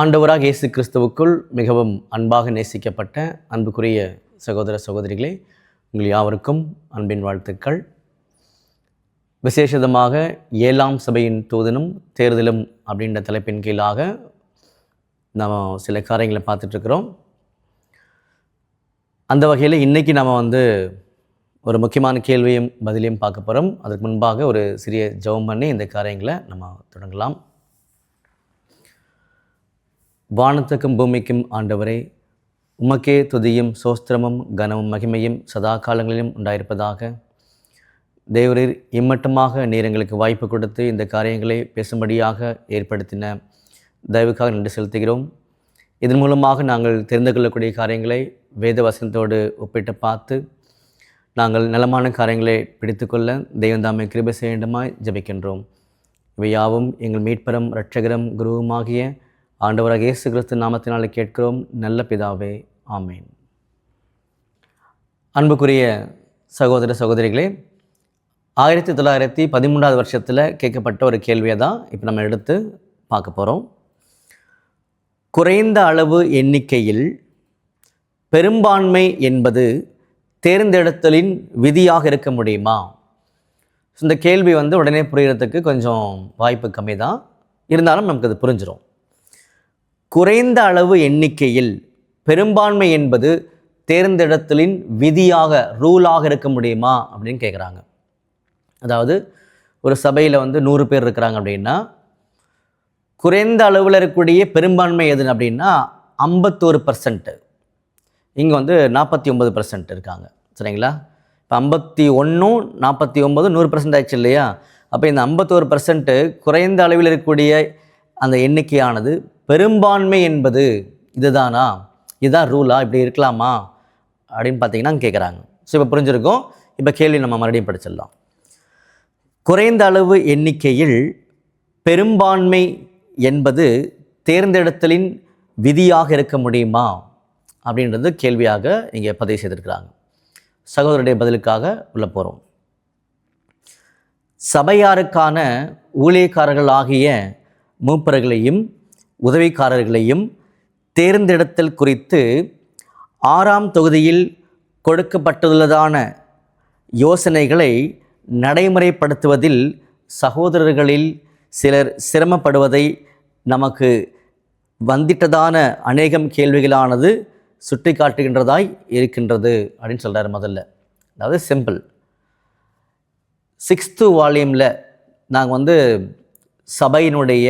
ஆண்டவராக இயேசு கிறிஸ்துவுக்குள் மிகவும் அன்பாக நேசிக்கப்பட்ட அன்புக்குரிய சகோதர சகோதரிகளே உங்கள் யாவருக்கும் அன்பின் வாழ்த்துக்கள். விசேஷமாக ஏழாம் சபையின் தூதனும் தேர்தலும் அப்படின்ற தலைப்பின் கீழாக நம்ம சில காரியங்களை பார்த்துட்ருக்குறோம். அந்த வகையில் இன்றைக்கி நம்ம வந்து ஒரு முக்கியமான கேள்வியும் பதிலையும் பார்க்க போகிறோம் அதுக்கு முன்பாக ஒரு சிறிய ஜெபம் பண்ணி இந்த காரியங்களை நம்ம தொடங்கலாம். வானத்துக்கும் பூமிக்கும் ஆண்டவரே உமக்கே துதியும் சோஸ்திரமும் கனமும் மகிமையும் சதா காலங்களிலும் உண்டாயிருப்பதாக. தேவரீர் இம்மட்டமாக நீர் எங்களுக்கு வாய்ப்பு கொடுத்து இந்த காரியங்களை பேசும்படியாக ஏற்படுத்தின தயவுக்காக நன்றி செலுத்துகிறோம். இதன் மூலமாக நாங்கள் தெரிந்து கொள்ளக்கூடிய காரியங்களை வேத வசனத்தோடு ஒப்பிட்டு பார்த்து நாங்கள் நலமான காரியங்களை பிடித்துக்கொள்ள தெய்வந்தாமை கிருபை செய்ய வேண்டுமாய் ஜபிக்கின்றோம். இவை யாவும் எங்கள் மீட்பரம் இரட்சகரம் குருவுமாகிய ஆண்டவராக இயேசு கிறிஸ்து நாமத்தினாலே கேட்கிறோம். நல்ல பிதாவே ஆமேன். அன்புக்குரிய சகோதர சகோதரிகளே ஆயிரத்தி தொள்ளாயிரத்தி பதிமூன்றாவது வருஷத்தில் கேட்கப்பட்ட ஒரு கேள்வியை தான் இப்போ நம்ம எடுத்து பார்க்க போகிறோம் குறைந்த அளவு எண்ணிக்கையில் பெரும்பான்மை என்பது தேர்ந்தெடுத்தலின் விதியாக இருக்க முடியுமா? இந்த கேள்வி வந்து உடனே புரியறதுக்கு கொஞ்சம் வாய்ப்பு கம்மி தான் இருந்தாலும் நமக்கு அது புரிஞ்சிடும் குறைந்த அளவு எண்ணிக்கையில் பெரும்பான்மை என்பது தேர்ந்தெடுத்தலின் விதியாக ரூலாக இருக்க முடியுமா அப்படின்னு கேட்குறாங்க அதாவது ஒரு சபையில் வந்து நூறு பேர் இருக்கிறாங்க அப்படின்னா குறைந்த அளவில் இருக்கக்கூடிய பெரும்பான்மை எது அப்படின்னா ஐம்பத்தோரு பர்சன்ட்டு இங்கே வந்து நாற்பத்தி ஒம்பது பர்சன்ட் இருக்காங்க. சரிங்களா? இப்போ ஐம்பத்தி ஒன்றும் நாற்பத்தி ஒம்பது நூறு பர்சன்ட் ஆயிடுச்சு இல்லையா? அப்போ இந்த ஐம்பத்தோரு பர்சன்ட்டு குறைந்த அளவில் இருக்கக்கூடிய அந்த எண்ணிக்கையானது பெரும்பான்மை என்பது இதுதானா? இதுதான் ரூலா இப்படி இருக்கலாமா? அப்படின்னு பார்த்தீங்கன்னா கேட்குறாங்க ஸோ இப்போ புரிஞ்சிருக்கும். இப்போ கேள்வி நம்ம மறுபடியும் படிச்சிடலாம். குறைந்த அளவு எண்ணிக்கையில் பெரும்பான்மை என்பது தேர்ந்தெடுத்தலின் விதியாக இருக்க முடியுமா? அப்படின்றது கேள்வியாக இங்கே பதிவு செய்திருக்கிறாங்க. சகோதரருடைய பதிலுக்காக உள்ள போகிறோம் சபையாருக்கான ஊழியக்காரர்கள் ஆகிய மூப்பர்களையும் உதவிக்காரர்களையும் தேர்ந்தெடுத்தல் குறித்து ஆறாம் தொகுதியில் கொடுக்கப்பட்டுள்ளதான யோசனைகளை நடைமுறைப்படுத்துவதில் சகோதரர்களில் சிலர் சிரமப்படுவதை நமக்கு வந்திட்டதான அநேகம் கேள்விகளானது சுட்டி காட்டுகின்றதாய் இருக்கின்றது அப்படின்னு சொல்கிறார் முதல்ல. அதாவது சிம்பிள் சிக்ஸ்த்து வால்யூமில் நாங்கள் வந்து சபையினுடைய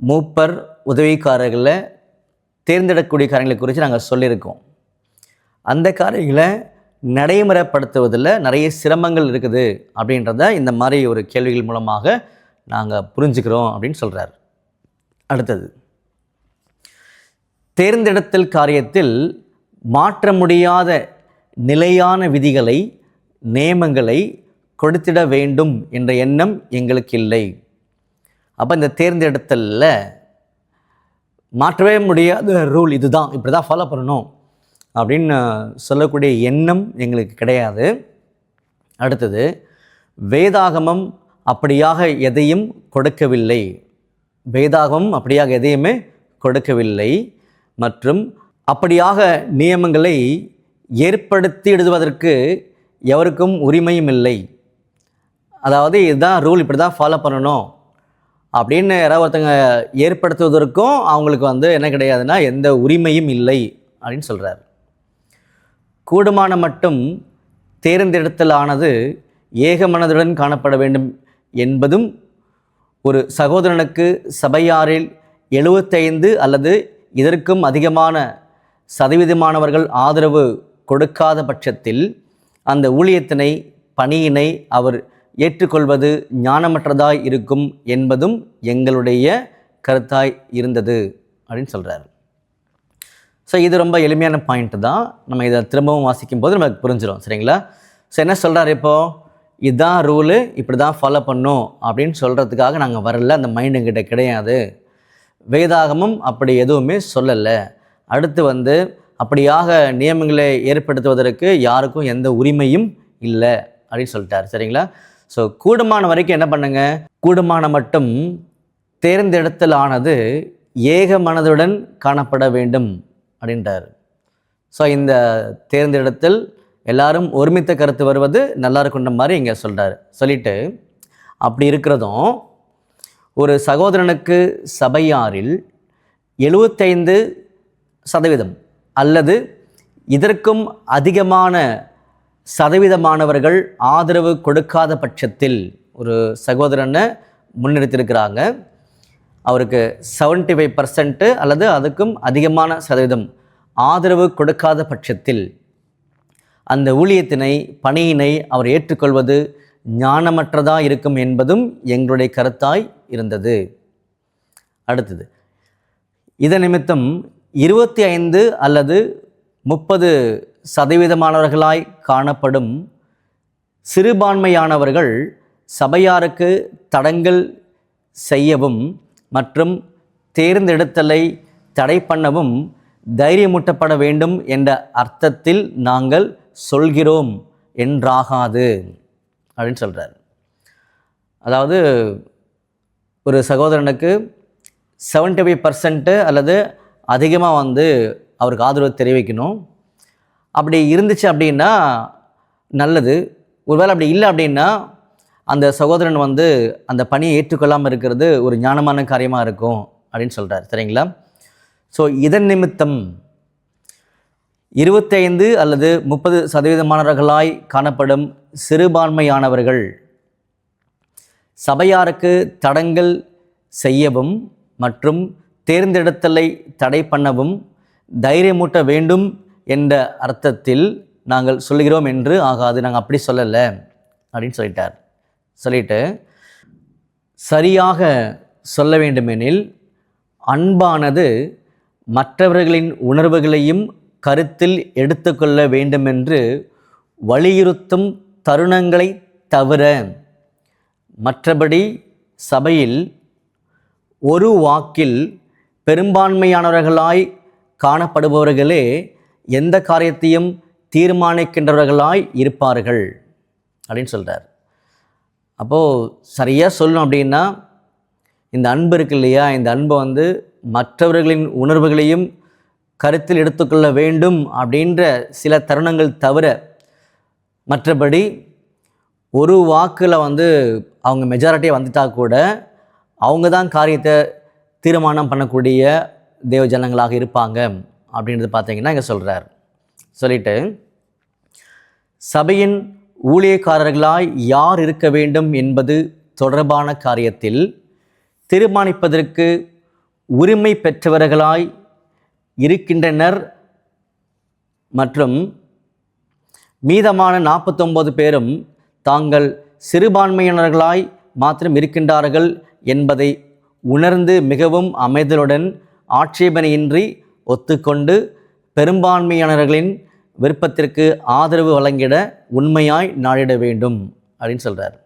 மூப்பர் உதவிக்காரர்களை தேர்ந்தெடுக்கக்கூடிய காரியங்களை குறித்து நாங்கள் சொல்லியிருக்கோம். அந்த காரியங்களை நடைமுறைப்படுத்துவதில் நிறைய சிரமங்கள் இருக்குது அப்படின்றத இந்த மாதிரி ஒரு கேள்விகள் மூலமாக நாங்கள் புரிஞ்சுக்கிறோம் அப்படின்னு சொல்கிறார் அடுத்தது தேர்ந்தெடுத்தல் காரியத்தில் மாற்ற முடியாத நிலையான விதிகளை நியமங்களை கொடுத்திட வேண்டும் என்ற எண்ணம் எங்களுக்கு இல்லை. அப்போ இந்த தேர்ந்தெடுத்தலில் மாற்றவே முடியாத ரூல் இதுதான். இப்படி தான் ஃபாலோ பண்ணணும் அப்படின்னு சொல்லக்கூடிய எண்ணம் எங்களுக்கு கிடையாது. அடுத்தது வேதாகமம் அப்படியாக எதையும் கொடுக்கவில்லை. வேதாகமம் அப்படியாக எதையுமே கொடுக்கவில்லை. மற்றும் அப்படியாக நியமங்களை ஏற்படுத்திடுவதற்கு எவருக்கும் உரிமையும் இல்லை. அதாவது இதுதான் ரூல் இப்படி தான் ஃபாலோ பண்ணணும். அப்படின்னு யாராவது ஒருத்தங்க ஏற்படுத்துவதற்கும் அவங்களுக்கு வந்து என்ன கிடையாதுன்னா எந்த உரிமையும் இல்லை அப்படின்னு சொல்கிறார் கூடுமான மட்டும் தேர்ந்தெடுத்தலானது ஏக மனதுடன் காணப்பட வேண்டும் என்பதும் ஒரு சகோதரனுக்கு சபையாரில் எழுபத்தைந்து அல்லது இதற்கும் அதிகமான சதவீதமானவர்கள் ஆதரவு கொடுக்காத பட்சத்தில் அந்த ஊழியத்தினை பணியினை அவர் ஏற்றுக்கொள்வது ஞானமற்றதாய் இருக்கும் என்பதும் எங்களுடைய கருத்தாய் இருந்தது அப்படின்னு சொல்கிறார் ஸோ இது ரொம்ப எளிமையான பாயிண்ட் தான். நம்ம இதை திரும்பவும் வாசிக்கும் போது நமக்கு புரிஞ்சிடும் சரிங்களா? ஸோ என்ன சொல்கிறார் இப்போது இதுதான் ரூலு இப்படி தான் ஃபாலோ பண்ணும் அப்படின்னு சொல்கிறதுக்காக நாங்கள் வரல அந்த மைண்ட் எங்கிட்ட கிடையாது. வேதாகமும் அப்படி எதுவுமே சொல்லலை. அடுத்து வந்து அப்படியாக நியமங்களை ஏற்படுத்துவதற்கு யாருக்கும் எந்த உரிமையும் இல்லை அப்படின்னு சொல்லிட்டார் சரிங்களா? ஸோ கூடுமான வரைக்கும் என்ன பண்ணுங்க? கூடுமான மட்டும் தேர்ந்தெடுத்தல் ஆனது ஏக மனதுடன் காணப்பட வேண்டும் அப்படின்றார். ஸோ இந்த தேர்ந்தெடுத்தல் எல்லாரும் ஒருமித்த கருத்து வருவது நல்லா இருக்குன்ற மாதிரி இங்கே சொல்கிறார் சொல்லிட்டு அப்படி இருக்கிறதும் ஒரு சகோதரனுக்கு சபையாரில் எழுபத்தைந்து சதவீதம் அல்லது இதற்கும் அதிகமான சதவீதமானவர்கள் ஆதரவு கொடுக்காத பட்சத்தில் ஒரு சகோதரனை முன்னிறுத்தியிருக்கிறாங்க அவருக்கு 75% ஃபைவ் பர்சன்ட்டு அல்லது அதுக்கும் அதிகமான சதவீதம் ஆதரவு கொடுக்காத பட்சத்தில் அந்த ஊழியத்தினை பணியினை அவர் ஏற்றுக்கொள்வது ஞானமற்றதாக இருக்கும் என்பதும் எங்களுடைய கருத்தாய் இருந்தது. அடுத்தது இதன் நிமித்தம் இருபத்தி ஐந்து அல்லது முப்பது சதவீதமானவர்களாய் காணப்படும் சிறுபான்மையானவர்கள் சபையாருக்கு தடங்கல் செய்யவும் மற்றும் தேர்ந்தெடுத்தலை தடை பண்ணவும் தைரியமூட்டப்பட வேண்டும் என்ற அர்த்தத்தில் நாங்கள் சொல்கிறோம் என்றாகாது அப்படின்னு சொல்கிறார் அதாவது ஒரு சகோதரனுக்கு 75% ஃபைவ் பர்சன்ட்டு அல்லது அதிகமாக வந்து அவருக்கு ஆதரவு தெரிவிக்கணும். அப்படி இருந்துச்சு அப்படின்னா நல்லது. ஒருவேளை அப்படி இல்லை அப்படின்னா அந்த சகோதரன் வந்து அந்த பணியை ஏற்றுக்கொள்ளாமல் இருக்கிறது ஒரு ஞானமான காரியமாக இருக்கும் அப்படின்னு சொல்கிறார் சரிங்களா? ஸோ இதன் நிமித்தம் இருபத்தைந்து அல்லது முப்பது சதவீதமானவர்களாய் காணப்படும் சிறுபான்மையானவர்கள் சபையாருக்கு தடங்கல் செய்யவும் மற்றும் தேர்ந்தெடுத்தலை தடை பண்ணவும் தைரியமூட்ட வேண்டும் என்ற அர்த்தத்தில் நாங்கள் சொல்லுகிறோம் என்று ஆகாது. நாங்கள் அப்படி சொல்லலை அப்படின்னு சொல்லிட்டார். சொல்லிட்டு சரியாக சொல்ல வேண்டுமெனில் அன்பானது மற்றவர்களின் உணர்வுகளையும் கருத்தில் எடுத்துக்கொள்ள வேண்டுமென்று வலியுறுத்தும் தருணங்களை தவிர மற்றபடி சபையில் ஒரு வாக்கில் பெரும்பான்மையானவர்களாய் காணப்படுபவர்களே எந்த காரியத்தையும் தீர்மானிக்கின்றவர்களாய் இருப்பார்கள் அப்படின்னு சொல்கிறார் அப்போது சரியாக சொல்லணும் அப்படின்னா இந்த அன்பு இருக்கு இல்லையா? இந்த அன்பை வந்து மற்றவர்களின் உணர்வுகளையும் கருத்தில் எடுத்துக்கொள்ள வேண்டும் அப்படின்ற சில தருணங்கள் தவிர மற்றபடி ஒரு வாக்கில் வந்து அவங்க மெஜாரிட்டியாக வந்துட்டா கூட அவங்க தான் காரியத்தை தீர்மானம் பண்ணக்கூடிய தேவ ஜனங்களாக இருப்பாங்க. அப்படின்றது பார்த்தீங்கன்னா இங்கே சொல்கிறார் சொல்லிட்டு சபையின் ஊழியக்காரர்களாய் யார் இருக்க வேண்டும் என்பது தொடர்பான காரியத்தில் தீர்மானிப்பதற்கு உரிமை பெற்றவர்களாய் இருக்கின்றனர் மற்றும் மீதமான நாற்பத்தொம்பது பேரும் தாங்கள் சிறுபான்மையினர்களாய் மாத்திரம் இருக்கின்றார்கள் என்பதை உணர்ந்து மிகவும் அமைதலுடன் ஆட்சேபனையின்றி ஒத்துக்கொண்டு பெரும்பான்மையானவர்களின் விருப்பத்திற்கு ஆதரவு வழங்கிட உண்மையாய் நாடிட வேண்டும் அப்படின்னு சொல்கிறார்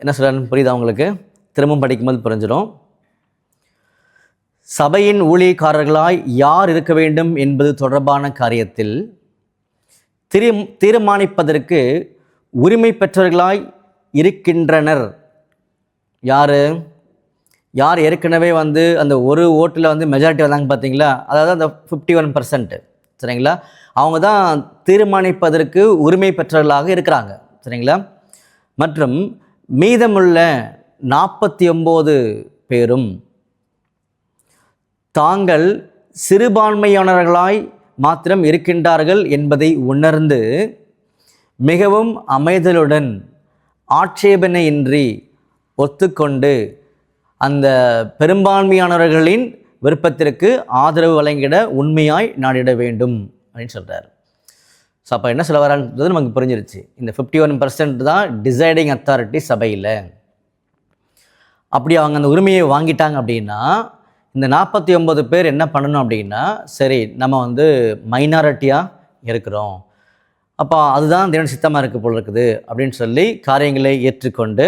என்ன சொல்கிறார் புரியுதா உங்களுக்கு? திரும்பவும் படிக்கும்போது புரிஞ்சிடும். சபையின் ஊழியக்காரர்களாய் யார் இருக்க வேண்டும் என்பது தொடர்பான காரியத்தில் திரு தீர்மானிப்பதற்கு உரிமை பெற்றவர்களாய் இருக்கின்றனர். யார்? யார் ஏற்கனவே வந்து அந்த ஒரு ஓட்டில் வந்து மெஜாரிட்டி வந்தாங்க பார்த்தீங்களா அதாவது அந்த ஃபிஃப்டி ஒன் பர்சன்ட் சரிங்களா? அவங்க தான் தீர்மானிப்பதற்கு உரிமை பெற்றவர்களாக இருக்கிறாங்க. சரிங்களா? மற்றும் மீதமுள்ள நாற்பத்தி ஒம்பது பேரும் தாங்கள் சிறுபான்மையானவர்களாய் மாத்திரம் இருக்கின்றார்கள் என்பதை உணர்ந்து மிகவும் அமைதலுடன் ஆட்சேபனையின்றி ஒத்துக்கொண்டு அந்த பெரும்பான்மையானவர்களின் விருப்பத்திற்கு ஆதரவு வழங்கிட உண்மையாய் நாடிட வேண்டும் அப்படின்னு சொல்கிறார் ஸோ அப்போ என்ன சொல்ல வரான்றது நமக்கு புரிஞ்சிருச்சு. இந்த ஃபிஃப்டி ஒன் பர்சன்ட் தான் டிசைடிங் அத்தாரிட்டி சபையில். அப்படி அவங்க அந்த உரிமையை வாங்கிட்டாங்க அப்படின்னா இந்த நாற்பத்தி ஒம்பது பேர் என்ன பண்ணணும் அப்படின்னா சரி நம்ம வந்து மைனாரிட்டியாக இருக்கிறோம். அப்போ அதுதான் தேவன் சித்தமாக இருக்குது போல் இருக்குது அப்படின்னு சொல்லி காரியங்களை ஏற்றுக்கொண்டு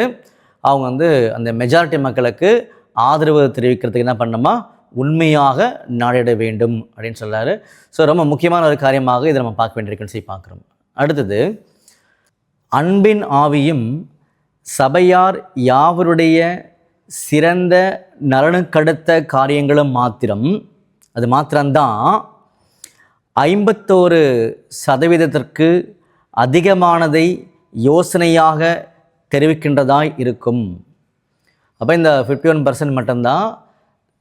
அவங்க வந்து அந்த மெஜாரிட்டி மக்களுக்கு ஆதரவு தெரிவிக்கிறதுக்கு என்ன பண்ணணுமா உண்மையாக நாடிட வேண்டும் அப்படின்னு சொல்றாரு ஸோ ரொம்ப முக்கியமான ஒரு காரியமாக இதை நம்ம பார்க்க வேண்டியிருக்குன்னு சொல்லி பார்க்குறோம். அடுத்தது அன்பின் ஆவியும் சபையார் யாவருடைய சிறந்த நலனுக்கடுத்த காரியங்களும் மாத்திரம் அது மாத்திரம்தான் ஐம்பத்தோரு சதவீதத்திற்கு அதிகமானதை யோசனையாக தெரிவிக்கின்றதாய் இருக்கும். அப்போ இந்த ஃபிஃப்டி ஒன் பர்சன்ட் மட்டும்தான்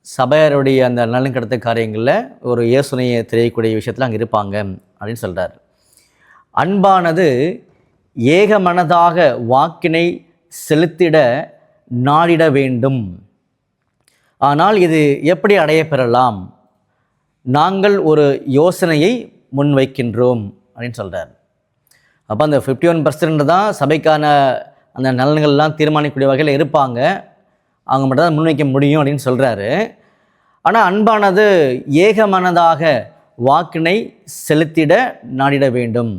சபையாருடைய அந்த நலன் கடத்த காரியங்களில் ஒரு யோசனையை தெரியக்கூடிய விஷயத்தில் அங்கே இருப்பாங்க அப்படின்னு சொல்கிறார் அன்பானது ஏகமனதாக வாக்கினை செலுத்திட நாடிட வேண்டும். ஆனால் இது எப்படி அடைய பெறலாம்? நாங்கள் ஒரு யோசனையை முன்வைக்கின்றோம் அப்படின்னு சொல்கிறார் அப்போ அந்த ஃபிஃப்டி ஒன் பர்சன்ட் தான் சபைக்கான அந்த நலன்கள்லாம் தீர்மானிக்கக்கூடிய வகையில் இருப்பாங்க. அவங்க மட்டும் தான் முன்வைக்க முடியும் அப்படின்னு சொல்கிறாரு ஆனால் அன்பானது ஏகமனதாக வாக்கினை செலுத்திட நாடிட வேண்டும்.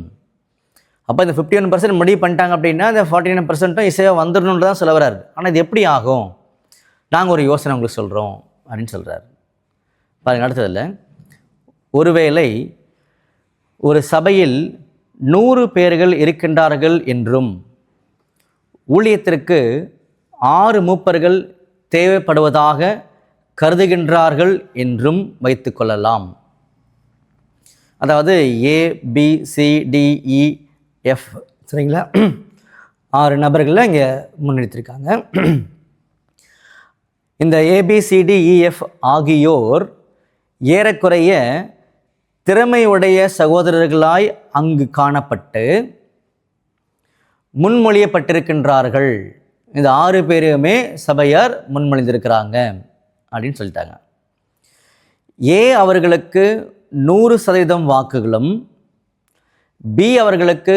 அப்போ இந்த ஃபிஃப்டி ஒன் பர்சன்ட் முடிவு பண்ணிட்டாங்க அப்படின்னா இந்த ஃபார்ட்டி நைன் பர்சன்ட்டும் இசையாக வந்துடணுன்னு தான் சொல்ல வர்றாரு. ஆனால் இது எப்படி ஆகும்? நாங்கள் ஒரு யோசனை உங்களுக்கு சொல்கிறோம் அப்படின்னு சொல்கிறார் பாருங்க அடுத்ததில். ஒருவேளை ஒரு சபையில் நூறு பேர்கள் இருக்கின்றார்கள் என்றும் ஊழியத்திற்கு ஆறு மூப்பர்கள் தேவைப்படுவதாக கருதுகின்றார்கள் என்றும் வைத்துக்கொள்ளலாம் அதாவது A B C D E F சரிங்களா? ஆறு நபர்களில் இங்கே முன்னெடுத்திருக்காங்க இந்த ஏபிசிடிஇஎஃப் e, ஆகியோர் ஏறக்குறைய திறமையுடைய சகோதரர்களாய் அங்கு காணப்பட்டு முன்மொழியப்பட்டிருக்கின்றார்கள். இந்த ஆறு பேருமே சபையார் முன்மொழிந்திருக்கிறாங்க அப்படின்னு சொல்லிட்டாங்க. ஏ அவர்களுக்கு நூறு சதவீதம் வாக்குகளும் பி அவர்களுக்கு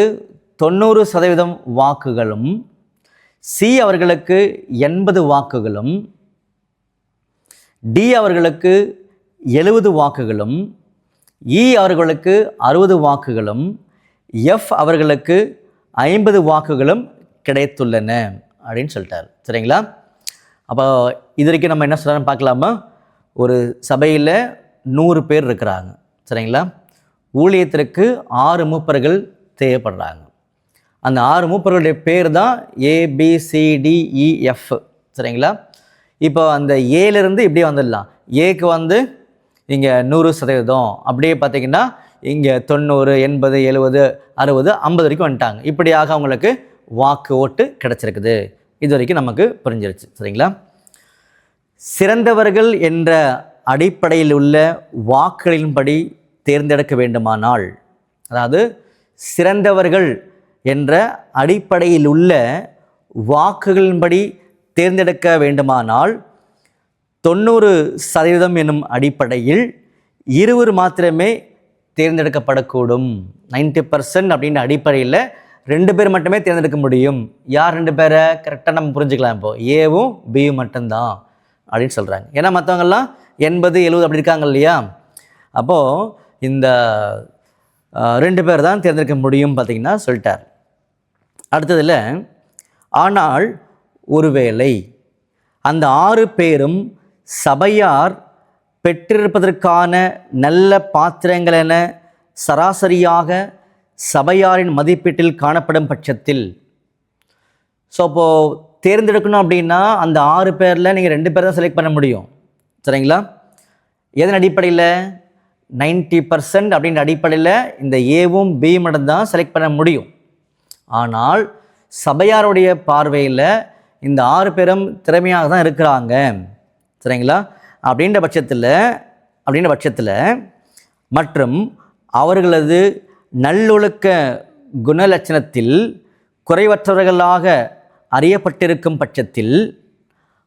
தொண்ணூறு சதவீதம் வாக்குகளும் சி அவர்களுக்கு எண்பது வாக்குகளும் டி அவர்களுக்கு எழுபது வாக்குகளும் இ அவர்களுக்கு அறுபது வாக்குகளும் எஃப் அவர்களுக்கு ஐம்பது வாக்குகளும் கிடைத்துள்ளன அப்படின்னு சொல்லிட்டார். சரிங்களா? அப்போ இது வரைக்கும் நம்ம என்ன சொல்கிறோம் பார்க்கலாமா? ஒரு சபையில் நூறு பேர் இருக்கிறாங்க. சரிங்களா? ஊழியத்திற்கு ஆறு மூப்பர்கள் தேவைப்படுறாங்க. அந்த ஆறு மூப்பர்களுடைய பேர் தான் ஏபிசிடிஇஎஃப் e, சரிங்களா? இப்போ அந்த ஏலேருந்து இப்படியே வந்துடலாம். ஏக்கு வந்து இங்கே நூறு சதவீதம். அப்படியே பார்த்தீங்கன்னா இங்கே தொண்ணூறு எண்பது எழுபது அறுபது ஐம்பது வரைக்கும் வந்துட்டாங்க. இப்படியாக அவங்களுக்கு வாக்கு ஓட்டு கிடச்சிருக்குது. இது வரைக்கும் நமக்கு புரிஞ்சிருச்சு. சரிங்களா? சிறந்தவர்கள் என்ற அடிப்படையில் உள்ள வாக்குகளின்படி தேர்ந்தெடுக்க வேண்டுமானால் அதாவது சிறந்தவர்கள் என்ற அடிப்படையில் உள்ள வாக்குகளின்படி தேர்ந்தெடுக்க வேண்டுமானால் தொண்ணூறு சதவீதம் என்னும் அடிப்படையில் இருவர் மாத்திரமே தேர்ந்தெடுக்கப்படக்கூடும். 90% பர்சன்ட் அப்படின்ற அடிப்படையில் ரெண்டு பேர் மட்டுமே தேர்ந்தெடுக்க முடியும். யார் ரெண்டு பேரை? கரெக்டாக நம்ம புரிஞ்சுக்கலாம் இப்போது ஏவும் பியும் மட்டும்தான் அப்படின்னு சொல்கிறாங்க ஏன்னா மற்றவங்கெல்லாம் எண்பது எழுபது அப்படி இருக்காங்க இல்லையா? அப்போது இந்த ரெண்டு பேர் தான் தேர்ந்தெடுக்க முடியும் பார்த்திங்கன்னா சொல்லிட்டார். அடுத்ததில் ஆனால் ஒருவேளை அந்த ஆறு பேரும் சபையார் பெற்றிருப்பதற்கான நல்ல பாத்திரங்கள் என சராசரியாக சபையாரின் மதிப்பீட்டில் காணப்படும் பட்சத்தில். ஸோ இப்போது தேர்ந்தெடுக்கணும் அப்படின்னா அந்த ஆறு பேரில் நீங்கள் ரெண்டு பேர் தான் செலக்ட் பண்ண முடியும். சரிங்களா? எதன் அடிப்படையில்? 90% பர்சன்ட் அப்படின்ற அடிப்படையில் இந்த ஏவும் பி மட்டும் தான் செலக்ட் பண்ண முடியும். ஆனால் சபையாருடைய பார்வையில் இந்த ஆறு பேரும் திறமையாக தான் இருக்கிறாங்க. சரிங்களா? அப்படின்ற பட்சத்தில் அப்படின்ற பட்சத்தில் மற்றும் அவர்களது நல்லொழுக்க குணலட்சணத்தில் குறைவற்றவர்களாக அறியப்பட்டிருக்கும் பட்சத்தில்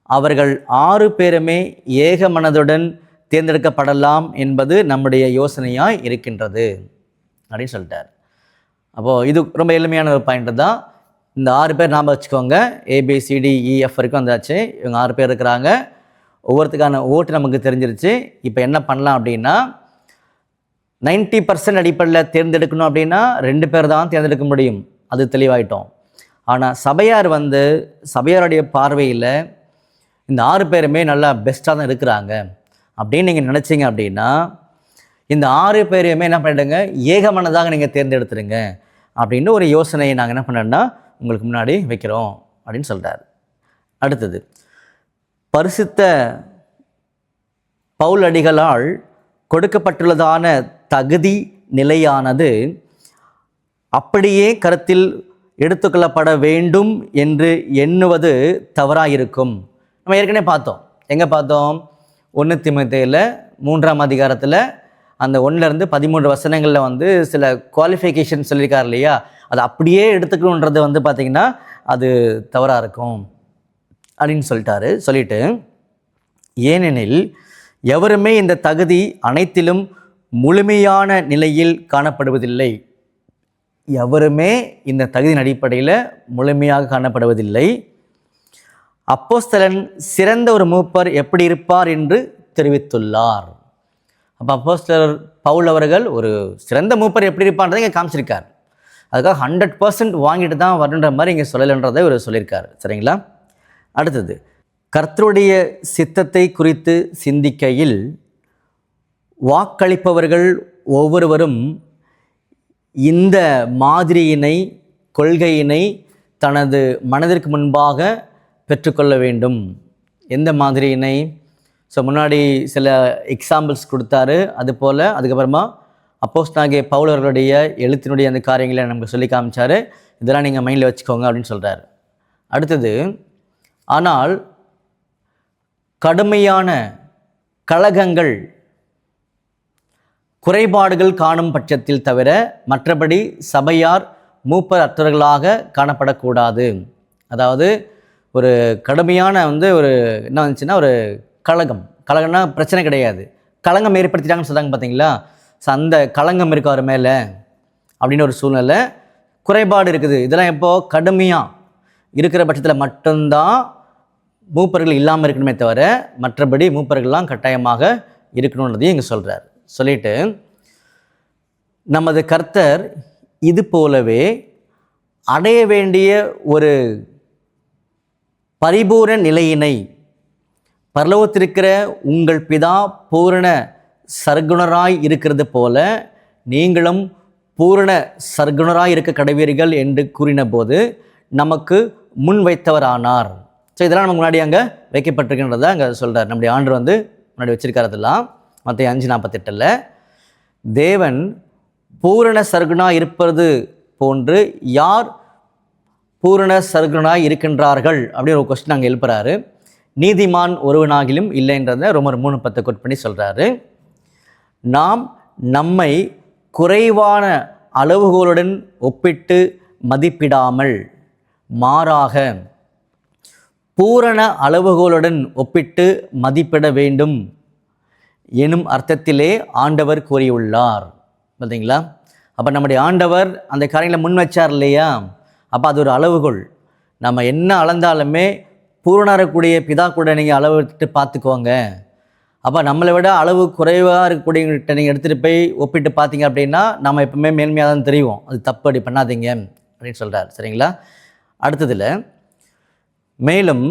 அவர்கள் ஆறு பேருமே ஏக மனதுடன் தேர்ந்தெடுக்கப்படலாம் என்பது நம்முடைய யோசனையாக இருக்கின்றது அப்படின்னு சொல்லிட்டார். அப்போது இது ரொம்ப எளிமையான ஒரு பாயிண்ட் தான். இந்த ஆறு பேர் நாம் வச்சுக்கோங்க. ஏபிசிடிஇஎஃப் e, வரைக்கும் வந்தாச்சு. இவங்க ஆறு பேர் இருக்கிறாங்க. ஒவ்வொருத்துக்கான ஓட்டு நமக்கு தெரிஞ்சிருச்சு. இப்போ என்ன பண்ணலாம் அப்படின்னா 90% பர்சன்ட் அடிப்படையில் தேர்ந்தெடுக்கணும் அப்படின்னா ரெண்டு பேர் தான் தேர்ந்தெடுக்க முடியும். அது தெளிவாயிட்டோம். ஆனால் சபையார் வந்து சபையாருடைய பார்வையில் இந்த ஆறு பேருமே நல்லா பெஸ்ட்டாக தான் இருக்கிறாங்க. அப்படின்னு நீங்கள் நினச்சிங்க அப்படின்னா இந்த ஆறு பேரையுமே என்ன பண்ணிடுங்க ஏகமனதாக நீங்கள் தேர்ந்தெடுத்துருங்க அப்படின்னு ஒரு யோசனையை நாங்கள் என்ன பண்ணோன்னா உங்களுக்கு முன்னாடி வைக்கிறோம் அப்படின்னு சொல்கிறார் அடுத்தது பரிசுத்த பவுல் அடிகளால் கொடுக்கப்பட்டுள்ளதான தகுதி நிலையானது அப்படியே கருத்தில் எடுத்துக்கொள்ளப்பட வேண்டும் என்று எண்ணுவது தவறாயிருக்கும். நம்ம ஏற்கனவே பார்த்தோம். எங்கே பார்த்தோம்? ஒன்று திமுத்தையில் மூன்றாம் அதிகாரத்தில் அந்த ஒன்றுலேருந்து பதிமூன்று வசனங்களில் வந்து சில குவாலிஃபிகேஷன் சொல்லியிருக்கார் இல்லையா? அதை அப்படியே எடுத்துக்கணுன்றது வந்து பார்த்திங்கன்னா அது தவறாக இருக்கும் அப்படின்னு சொல்லிட்டாரு. சொல்லிட்டு ஏனெனில் எவருமே இந்த தகுதி அனைத்திலும் முழுமையான நிலையில் காணப்படுவதில்லை. எவருமே இந்த தகுதியின் அடிப்படையில் முழுமையாக காணப்படுவதில்லை. அப்போஸ்தலன் சிறந்த ஒரு மூப்பர் எப்படி இருப்பார் என்று தெரிவித்துள்ளார். அப்போ அப்போஸ்தலர் பவுல் அவர்கள் ஒரு சிறந்த மூப்பர் எப்படி இருப்பான்றதை இங்கே காமிச்சிருக்கார். அதுக்காக ஹண்ட்ரட் பர்சன்ட் வாங்கிட்டு தான் வரணுன்ற மாதிரி இங்கே சொல்லலைன்றதை இவர் சொல்லியிருக்காரு. சரிங்களா? அடுத்தது கர்த்தருடைய சித்தத்தை குறித்து சிந்திக்கையில் வாக்களிப்பவர்கள் ஒவ்வொருவரும் இந்த மாதிரியினை கொள்கையினை தனது மனதிற்கு முன்பாக பெற்றுக்கொள்ள வேண்டும். எந்த மாதிரியினை? ஸோ முன்னாடி சில எக்ஸாம்பிள்ஸ் கொடுத்தாரு. அது போல் அதுக்கப்புறமா அப்போஸ் நாகிய பவுலர்களுடைய எழுத்தினுடைய அந்த காரியங்களை நமக்கு சொல்லி காமிச்சாரு. இதெல்லாம் நீங்கள் மைண்டில் வச்சுக்கோங்க அப்படின்னு சொல்கிறாரு அடுத்தது ஆனால் கடுமையான கழகங்கள் குறைபாடுகள் காணும் பட்சத்தில் தவிர மற்றபடி சபையார் மூப்பர் அற்றவர்களாக காணப்படக்கூடாது. அதாவது ஒரு கடுமையான வந்து ஒரு என்ன வந்துச்சுன்னா ஒரு கழகம். கழகம்னா பிரச்சனை கிடையாது. கலங்கம் ஏற்படுத்திட்டாங்கன்னு சொல்கிறாங்க பார்த்தீங்களா? ஸோ அந்த கலங்கம் இருக்கு அவர் மேலே அப்படின்னு ஒரு சூழ்நிலை. குறைபாடு இருக்குது. இதெல்லாம் எப்போது கடுமையாக இருக்கிற பட்சத்தில் மட்டும்தான் மூப்பர்கள் இல்லாமல் இருக்கணுமே தவிர மற்றபடி மூப்பர்கள்லாம் கட்டாயமாக இருக்கணுன்றதையும் இங்கே சொல்கிறார் சொல்லிட்டு நமது கர்த்தர் இது போலவே அடைய வேண்டிய ஒரு பரிபூரண நிலையினை பரலோகத்திருக்கிற உங்கள் பிதா பூரண சர்க்குணராய் இருக்கிறது போல நீங்களும் பூரண சர்க்குணராய் இருக்க கடவீர்கள் என்று கூறின போது நமக்கு முன் வைத்தவரானார் ஸோ இதெல்லாம் நமக்கு முன்னாடி அங்கே வைக்கப்பட்டிருக்கின்றதை அங்கே சொல்கிறார் நம்முடைய ஆண்டு வந்து முன்னாடி வச்சிருக்கிறதெல்லாம் மற்ற அஞ்சு நாற்பத்தெட்டில் தேவன் பூரண சர்க்குணாய் இருப்பது போன்று யார் பூரண சர்க்குணாய் இருக்கின்றார்கள்? அப்படின்னு ஒரு கொஸ்டின் அங்கே எழுப்புறாரு. நீதிமான் ஒருவனாகிலும் இல்லைன்றத ரொம்ப மூணு பத்து கொட் பண்ணி சொல்கிறாரு நாம் நம்மை குறைவான அளவுகளுடன் ஒப்பிட்டு மதிப்பிடாமல் மாறாக பூரண அளவுகோலுடன் ஒப்பிட்டு மதிப்பிட வேண்டும் எனும் அர்த்தத்திலே ஆண்டவர் கூறியுள்ளார். பார்த்தீங்களா அப்போ நம்முடைய ஆண்டவர் அந்த காரியங்களை முன் வச்சார் இல்லையா? அப்போ அது ஒரு அளவுகோல் நம்ம என்ன அளந்தாலுமே பூரண இருக்கக்கூடிய பிதா கூட நீங்கள் அளவிட்டு பார்த்துக்கோங்க. அப்போ நம்மளை விட அளவு குறைவாக இருக்கக்கூடியவங்கள்ட்ட நீங்கள் எடுத்துகிட்டு போய் ஒப்பிட்டு பார்த்தீங்க அப்படின்னா நம்ம எப்பவுமே மேன்மையாக தான் தெரியும் அது தப்பு அப்படி பண்ணாதீங்க அப்படின்னு சொல்கிறார் சரிங்களா? அடுத்ததில் மேலும்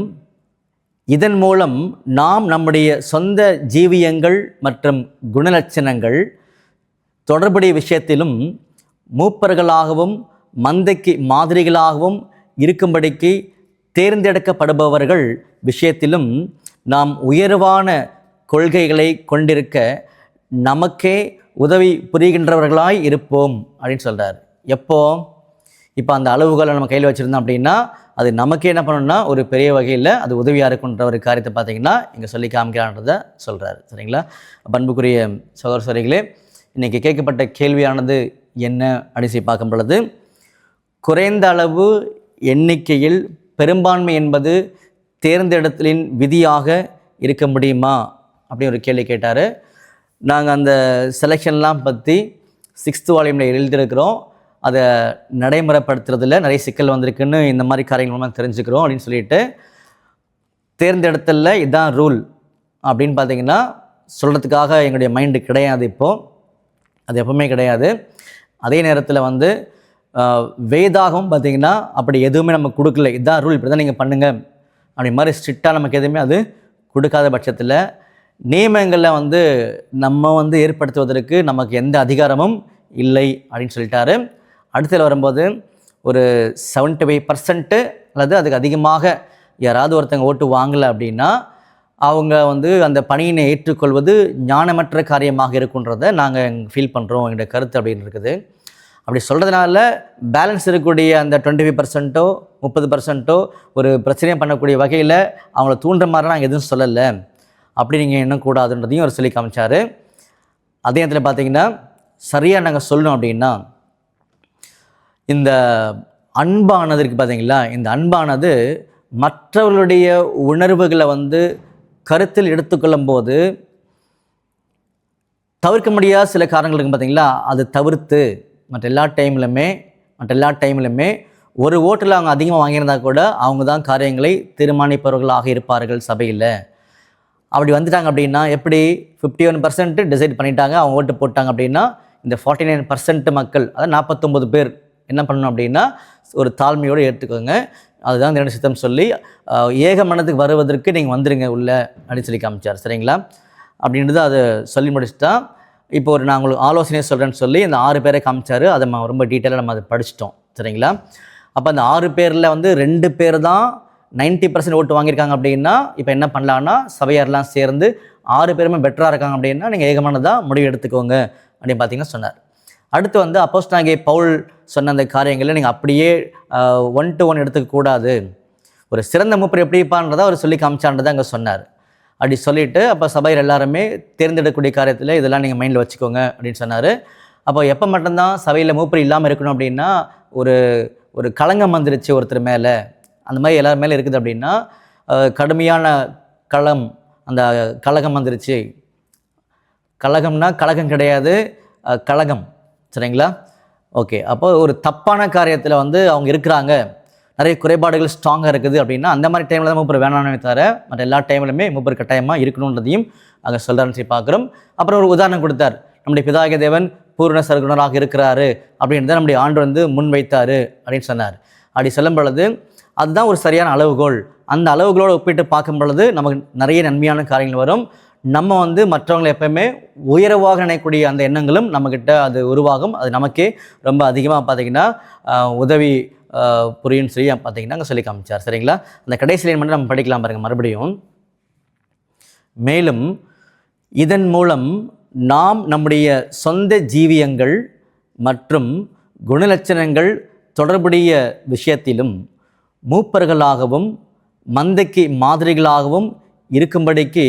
இதன் மூலம் நாம் நம்முடைய சொந்த ஜீவியங்கள் மற்றும் குணலட்சணங்கள் தொடர்புடைய விஷயத்திலும் மூப்பர்களாகவும் மந்தைக்கு மாதிரிகளாகவும் இருக்கும்படிக்கு தேர்ந்தெடுக்கப்படுபவர்கள் விஷயத்திலும் நாம் உயர்வான கொள்கைகளை கொண்டிருக்க நமக்கே உதவி புரிகின்றவர்களாய் இருப்போம் அப்படின்னு சொல்கிறார் எப்போ? இப்போ அந்த அளவுகளை நம்ம கையில் வச்சுருந்தோம் அப்படின்னா அது நமக்கு என்ன பண்ணணும்னா ஒரு பெரிய வகையில் அது உதவியாக இருக்குன்ற ஒரு காரியத்தை பார்த்தீங்கன்னா இங்கே சொல்லி காமிக்கிறான்றதை சொல்கிறாரு சரிங்களா? பண்புக்குரிய சகோதர சகோதரிகளே இன்றைக்கி கேட்கப்பட்ட கேள்வியானது என்ன அடிசி பார்க்கும் பொழுது குறைந்த அளவு எண்ணிக்கையில் பெரும்பான்மை என்பது தேர்ந்தெடுத்தலின் விதியாக இருக்க முடியுமா? அப்படின்னு ஒரு கேள்வி கேட்டார். நாங்கள் அந்த செலெக்ஷன்லாம் பற்றி சிக்ஸ்த் வால்யூமில் எழுதியிருக்கிறோம். அதை நடைமுறைப்படுத்துறதுல நிறைய சிக்கல் வந்திருக்குன்னு இந்த மாதிரி காரியங்கள் மூலமாக தெரிஞ்சுக்கிறோம் அப்படின்னு சொல்லிட்டு தேர்ந்தெடுத்தல இதுதான் ரூல் அப்படின்னு பார்த்தீங்கன்னா சொல்கிறதுக்காக எங்களுடைய மைண்டு கிடையாது இப்போது அது எப்பவுமே கிடையாது. அதே நேரத்தில் வந்து வேதாகவும் வேதாகம் பார்த்தீங்கன்னா அப்படி எதுவுமே நம்ம கொடுக்கல. இதுதான் ரூல் இப்படி தான் நீங்கள் பண்ணுங்கள் அப்படி மாதிரி ஸ்ட்ரிக்டாக நமக்கு எதுவுமே அது கொடுக்காத பட்சத்தில் நியமங்களில் வந்து நம்ம வந்து ஏற்படுத்துவதற்கு நமக்கு எந்த அதிகாரமும் இல்லை அப்படின்னு சொல்லிட்டாரு. அடுத்ததில் வரும்போது ஒரு 75% ஃபைவ் பர்சன்ட்டு அல்லது அதுக்கு அதிகமாக யாராவது ஒருத்தங்க ஓட்டு வாங்கலை அப்படின்னா அவங்க வந்து அந்த பணியினை ஏற்றுக்கொள்வது ஞானமற்ற காரியமாக இருக்குன்றதை நாங்கள் ஃபீல் பண்ணுறோம் எங்களுடைய கருத்து அப்படின்னு இருக்குது. அப்படி சொல்கிறதுனால பேலன்ஸ் இருக்கக்கூடிய அந்த டுவெண்ட்டி ஃபைவ் பர்சன்ட்டோ முப்பது பர்சன்ட்டோ ஒரு பிரச்சனையை பண்ணக்கூடிய வகையில் அவங்கள தூண்டுற மாதிரிலாம் நாங்கள் எதுவும் சொல்லலை. அப்படி நீங்கள் எண்ணக்கூடாதுன்றதையும் அவர் சொல்லி காமிச்சார். அதே நேரத்தில் பார்த்தீங்கன்னா சரியாக நாங்கள் சொல்லணும் அப்படின்னா இந்த அன்பானது இருக்குது பார்த்தீங்களா இந்த அன்பானது மற்றவர்களுடைய உணர்வுகளை வந்து கருத்தில் எடுத்துக்கொள்ளும் போது தவிர்க்க முடியாத சில காரணங்கள் இருக்குது பார்த்தீங்களா அது தவிர்த்து மற்ற எல்லா டைம்லையுமே மற்ற எல்லா டைம்லையுமே ஒரு ஓட்டில் அவங்க அதிகமாக வாங்கியிருந்தா கூட அவங்க தான் காரியங்களை தீர்மானிப்பவர்களாக இருப்பார்கள் சபையில். அப்படி வந்துட்டாங்க அப்படின்னா எப்படி ஃபிஃப்டி ஒன் பர்சன்ட் டிசைட் பண்ணிட்டாங்க அவங்க ஓட்டு போட்டாங்க அப்படின்னா இந்த ஃபார்ட்டி நைன் பர்சன்ட் மக்கள் அதாவது நாற்பத்தொம்பது பேர் என்ன பண்ணணும் அப்படின்னா ஒரு தாழ்மையோடு ஏற்றுக்கோங்க. அதுதான் இந்த சித்தம் சொல்லி ஏக மனத்துக்கு வருவதற்கு நீங்கள் வந்துடுங்க உள்ள அப்படின்னு சொல்லி காமிச்சார். சரிங்களா? அப்படின்றது அதை சொல்லி முடிச்சுட்டா இப்போ ஒரு நான் உங்களுக்கு ஆலோசனையை சொல்கிறேன்னு சொல்லி இந்த ஆறு பேரை காமிச்சாரு. அதை நம்ம ரொம்ப டீட்டெயிலாக நம்ம அதை படிச்சிட்டோம். சரிங்களா? அப்போ அந்த ஆறு பேரில் வந்து ரெண்டு பேர் தான் 90% பர்சன்ட் ஓட்டு வாங்கியிருக்காங்க அப்படின்னா இப்போ என்ன பண்ணலான்னா சபையாரெலாம் சேர்ந்து ஆறு பேருமே பெட்டராக இருக்காங்க அப்படின்னா நீங்கள் ஏகமானதாக முடிவு எடுத்துக்கோங்க அப்படின்னு பார்த்தீங்கன்னா சொன்னார். அடுத்து வந்து அப்போஸ்டாகிய பவுல் சொன்ன அந்த காரியங்களை நீங்கள் அப்படியே ஒன் டு ஒன் எடுத்துக்கக்கூடாது. ஒரு சிறந்த மூப்பர் எப்படி இருப்பான்றதை அவர் சொல்லி காமிச்சான்றதை அங்கே சொன்னார். அப்படி சொல்லிவிட்டு அப்போ சபையில் எல்லாருமே தேர்ந்தெடுக்கக்கூடிய காரியத்தில் இதெல்லாம் நீங்கள் மைண்டில் வச்சுக்கோங்க அப்படின்னு சொன்னார். அப்போ எப்போ மட்டும்தான் சபையில் மூப்பர் இல்லாமல் இருக்கணும் அப்படின்னா ஒரு ஒரு களங்கம் வந்துருச்சு ஒருத்தர் மேலே. அந்த மாதிரி எல்லார் மேலே இருக்குது அப்படின்னா கடுமையான களம் அந்த கழகம் வந்துருச்சு. கழகம்னா கழகம் கிடையாது கழகம் சரிங்களா? ஓகே. அப்போ ஒரு தப்பான காரியத்தில் வந்து அவங்க இருக்கிறாங்க. நிறைய குறைபாடுகள் ஸ்ட்ராங்காக இருக்குது அப்படின்னா அந்த மாதிரி டைமில் தான் மூப்பர் வேணாம்னு தவிர மற்ற எல்லா டைம்லையுமே மூப்பர் கட்டாயமாக இருக்கணுன்றதையும் அங்கே சொல்கிறான்னு சொல்லி பார்க்குறோம். அப்புறம் ஒரு உதாரணம் கொடுத்தார். நம்முடைய பிதாகிய தேவன் பூர்ண சர்க்குணராக இருக்கிறாரு அப்படின்றத நம்முடைய ஆண்டு வந்து முன் வைத்தார் அப்படின்னு சொன்னார். அப்படி சொல்லும் பொழுது அதுதான் ஒரு சரியான அளவுகோல். அந்த அளவுகளோடு ஒப்பிட்டு பார்க்கும் பொழுது நமக்கு நிறைய நன்மையான காரியங்கள் வரும். நம்ம வந்து மற்றவங்களை எப்பயுமே உயர்வாக நினைக்கக்கூடிய அந்த எண்ணங்களும் நம்மக்கிட்ட அது உருவாகும். அது நமக்கே ரொம்ப அதிகமாக பார்த்தீங்கன்னா உதவி புரியும்னு சொல்லி பார்த்தீங்கன்னா அங்கே சொல்லி காமிச்சார். சரிங்களா? அந்த கடைசி லைன் மட்டும் நம்ம படிக்கலாம் பாருங்கள் மறுபடியும். மேலும் இதன் மூலம் நாம் நம்முடைய சொந்த ஜீவியங்கள் மற்றும் குணலட்சணங்கள் தொடர்புடைய விஷயத்திலும் மூப்பர்களாகவும் மந்தைக்கு மாதிரிகளாகவும் இருக்கும்படிக்கு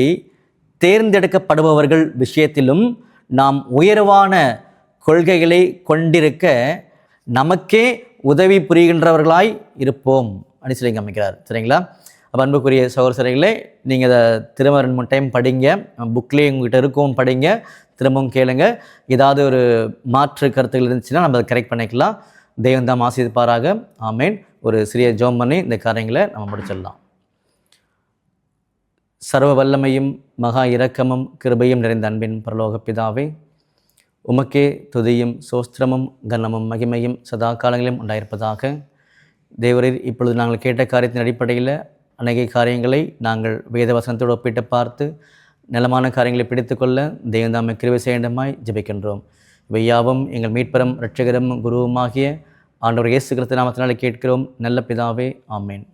தேர்ந்தெடுக்கப்படுபவர்கள் விஷயத்திலும் நாம் உயர்வான கொள்கைகளை கொண்டிருக்க நமக்கே உதவி புரிகின்றவர்களாய் இருப்போம். அப்படின்னு சொல்லி இங்க அமைக்கிறார். சரிங்களா? அப்போ அன்புக்குரிய சகோதரர்களே நீங்கள் இதை திரும்ப ரெண்டு மூணு டைம் படிங்க. புக்லேயே உங்ககிட்ட இருக்கும் படிங்க. திரும்பவும் கேளுங்க. ஏதாவது ஒரு மாற்று கருத்துகள் இருந்துச்சுன்னா நம்ம அதை கரெக்ட் பண்ணிக்கலாம். தெய்வம் தான் ஆசீர்வதிப்பாராக. ஆமேன். ஒரு சிறிய ஜோம் பண்ணி இந்த காரியங்களை நம்ம முடிச்சிடலாம். சர்வ வல்லமையும் மகா இரக்கமும் கிருபையும் நிறைந்த அன்பின் பரலோக பிதாவே உமக்கே துதியும் சோஸ்திரமும் கனமும் மகிமையும் சதா காலங்களிலும் உண்டாயிருப்பதாக. தேவரீர் இப்பொழுது நாங்கள் கேட்ட காரியத்தின் அடிப்படையில் அநேக காரியங்களை நாங்கள் வேத வசனத்தோடு ஒப்பிட்டு பார்த்து நலமான காரியங்களை பிடித்துக்கொள்ள தெய்வந்தாமை கிருவி செய்யண்டமாய் ஜெபிக்கின்றோம். இவையாவும் எங்கள் மீட்பரம் இரட்சகரும் குருவுமாகிய ஆண்டவர் இயேசு கிறிஸ்து நாமத்தினாலே கேட்கிறோம். நல்ல பிதாவே ஆமேன்.